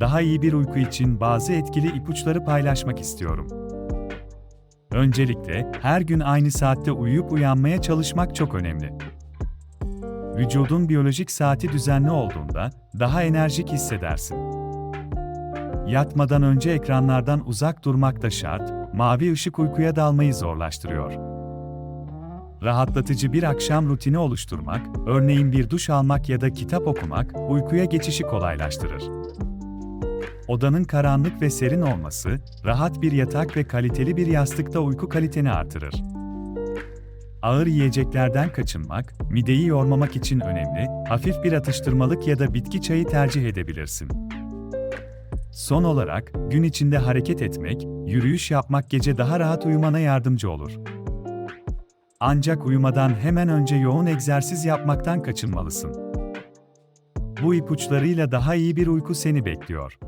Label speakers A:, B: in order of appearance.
A: daha iyi bir uyku için bazı etkili ipuçları paylaşmak istiyorum. Öncelikle, her gün aynı saatte uyuyup uyanmaya çalışmak çok önemli. Vücudun biyolojik saati düzenli olduğunda daha enerjik hissedersin. Yatmadan önce ekranlardan uzak durmak da şart, mavi ışık uykuya dalmayı zorlaştırıyor. Rahatlatıcı bir akşam rutini oluşturmak, örneğin bir duş almak ya da kitap okumak, uykuya geçişi kolaylaştırır. Odanın karanlık ve serin olması, rahat bir yatak ve kaliteli bir yastıkta uyku kaliteni artırır. Ağır yiyeceklerden kaçınmak, mideyi yormamak için önemli, hafif bir atıştırmalık ya da bitki çayı tercih edebilirsin. Son olarak, gün içinde hareket etmek, yürüyüş yapmak gece daha rahat uyumana yardımcı olur. Ancak uyumadan hemen önce yoğun egzersiz yapmaktan kaçınmalısın. Bu ipuçlarıyla daha iyi bir uyku seni bekliyor.